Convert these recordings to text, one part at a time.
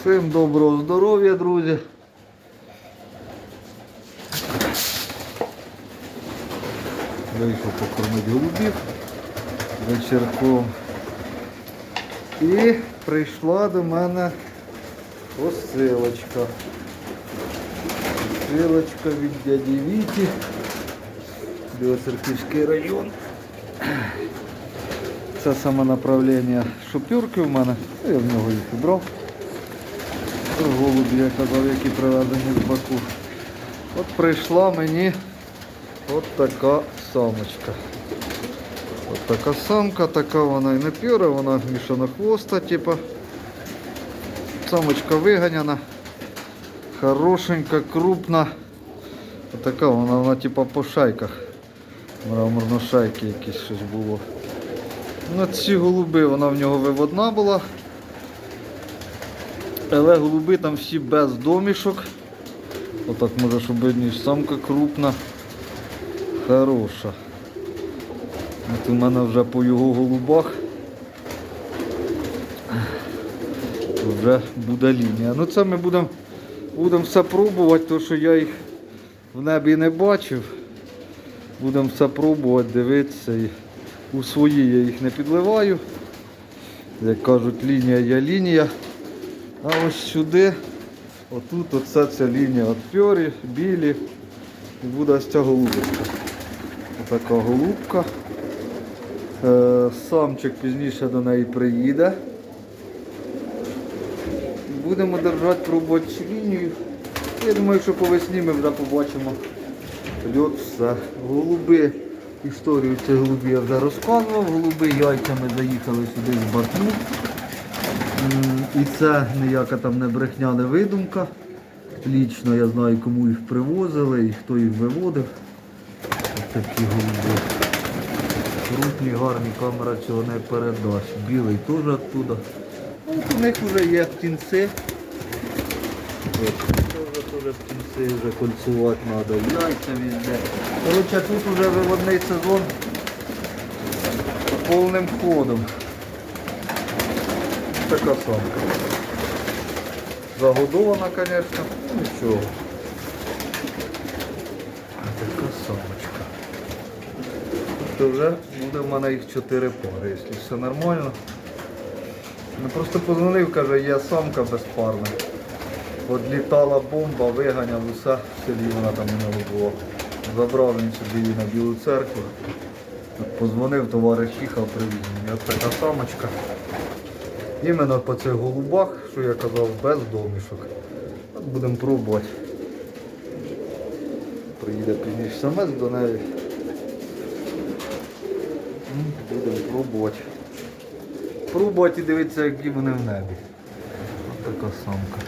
Всім доброго здоров'я, друзі. Вийшов покормити голубів вечірком. І прийшла до мене посилочка. Посилочка від дяді Віті. Білоцерківський район. Це саме направлення шоперки в мене. Ну, Я в нього їх і Брав. Голубі, я казав, які привезені з Баку. От прийшла мені от така самочка. От така самка, така вона і не п'юра, вона мішана хвоста, типа. Самочка виганяна. Хорошенька, крупна. От така вона, вона типа по шайках. Мраморно шайки якісь щось було. Ну, ці голуби, вона в нього виводна була. Але голуби там всі без домішок. Отак може, щоб видніше, самка крупна, хороша. От у мене вже по його голубах вже буде лінія. Ну це ми будемо будем все пробувати, тому що я їх в небі не бачив. Будемо все пробувати, дивитися. І у свої я їх не підливаю. Як кажуть, лінія є лінія. А ось сюди, отут оце ця лінія от пьорі, білі. І буде ось ця голубочка. Отака голубка. Е, самчик пізніше до неї приїде. Будемо держати пробувати лінію. Я думаю, що по весні ми вже побачимо льот все. Голуби, історію цих голубів я вже розказував. Голуби яйцями заїхали сюди з Батну. І це ніяка там не брехня, не видумка. Лічно я знаю, кому їх привозили і хто їх виводив. Ось такі голуби. Крупні, гарні, камера цього не передасть. Білий теж оттуда. Ну, от у них вже є птінці. Птінці вже кольцувати треба. Яйця везде. Коротше, тут вже виводний сезон повним ходом. Така самка. Загодована, звісно, ну нічого. Така самочка. То вже буде в мене їх чотири пари, якщо все нормально. Ну просто позвонив, каже, є самка безпарна. От літала бомба, виганяв усе, в селі вона там у нього була. Забрав він собі її на Білу церкву. Позвонив, товариш їхав, привіз. От така самочка. Іменно по цих голубах, що я казав, без домішок. Будемо пробувати. Приїде пізніше самець до неї. Будемо пробувати. Пробувати і дивитися, які вони в небі. Ось така самка.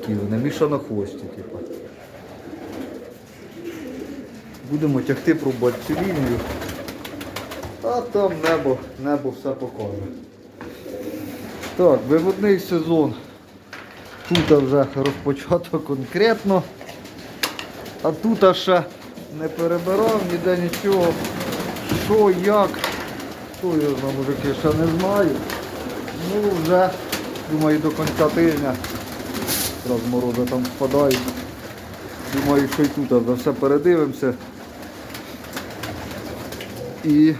Такі вони мішано хвості, типу. Будемо тягти пробувати цю лінію. А там небо, небо все покаже. Так, виводний сезон. Тут вже розпочато конкретно. А тут ще не перебирав ніде нічого. Що, як, то я знаю, мужики ще не знаю. Ну вже, думаю, до кінця тижня. Раз морози там впадають. Думаю, що і тут вже все передивимося. І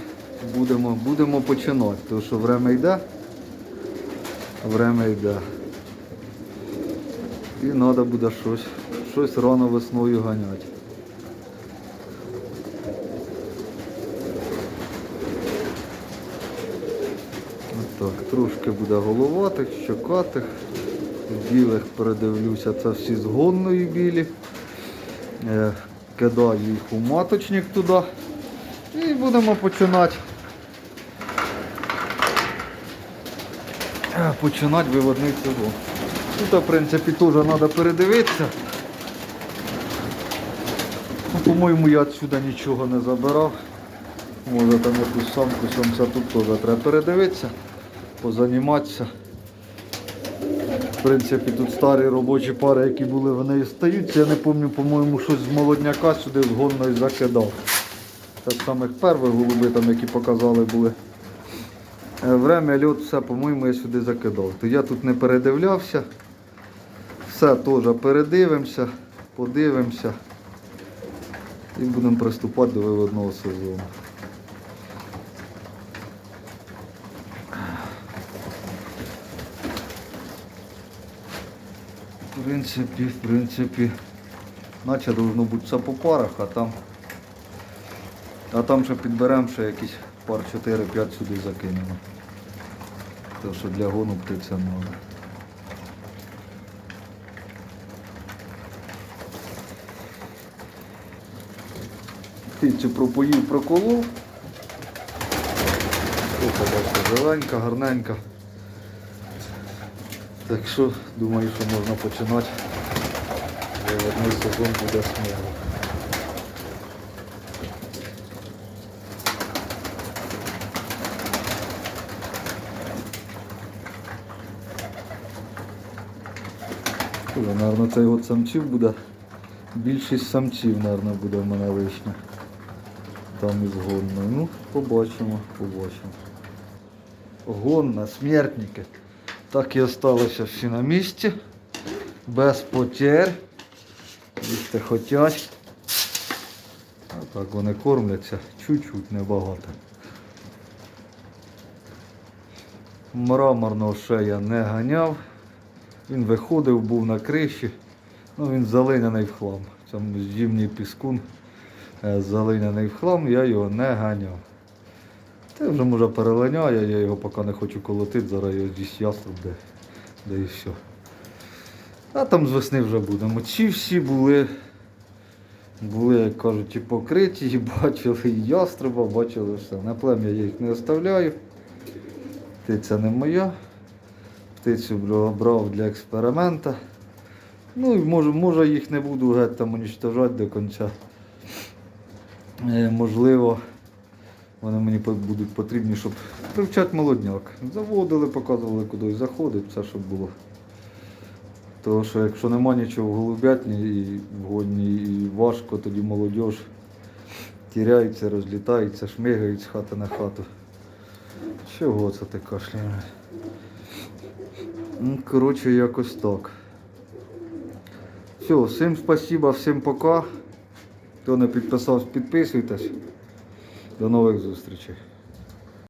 будемо, будемо починати, тому що время йде, время йде. І треба буде щось, щось рано весною ганяти. Так, трошки буде головатих, щокатих, білих передивлюся, це всі згонної білі. Е, Кидаю їх у маточник туди. І будемо починати. Починати виводний сезон. Тут, в принципі, теж треба передивитися. Ну, По-моєму, я відсюди нічого не забирав. Може там якусь самку, самця тут теж треба передивитися, позаніматися. В принципі, тут старі робочі пари, які були, вони і стаються. Я не пам'ятаю, по-моєму, щось з молодняка сюди згонно і закидав. Це з самих перших голуби, там, які показали були. Е, Время льот все, по-моєму, я сюди закидав. То я тут не передивлявся. Все теж передивимося, подивимося. І будемо приступати до виводного сезону. В принципі, в принципі, наче должно бути все по парах, а там, а там ще підберемо ще якісь пар 4-5 сюди закинемо. Те, що для гону птиця треба. Птицю пропоїв, проколов. Ось, бачите, зеленька, гарненька. Так що думаю, що можна починати. Виводний сезон буде сміло. Тоже, Наверно, цей от самців буде. Більшість самців, наверно, буде в мене лишня. Там із гонною. Ну, побачимо, побачимо. Гонна, смертники. Так і осталося всі на місці. Без потерь. Їсти хотять. А так вони кормляться чуть-чуть небагато. Мраморного ще я не ганяв. Він виходив, був на криші. Ну, він залиняний в хлам. Там зимній піскун е, залиняний в хлам, я його не ганяв. Та вже може перелиняє, я його поки не хочу колотити, зараз його з'їсть яструб, де, де і все. А там з весни вже будемо. Ці всі були, були, як кажуть, і покриті, і бачили і яструба, бачили все. На плем'я я їх не оставляю. Птиця не моя. Птицю брав для експеримента. Ну і може, може їх не буду геть там уничтожати до кінця. Е, можливо, вони мені будуть потрібні, щоб привчати молодняк. Заводили, показували, куди заходить, все, щоб було. Тому що якщо нема нічого в голубятні і в годні, і важко, тоді молодь тіряється, розлітається, шмигають з хати на хату. Чого це ти кашляєш? Коротше, якось так. Все, всім спасибо, всім пока. Хто не підписався, підписуйтесь. До нових зустрічей.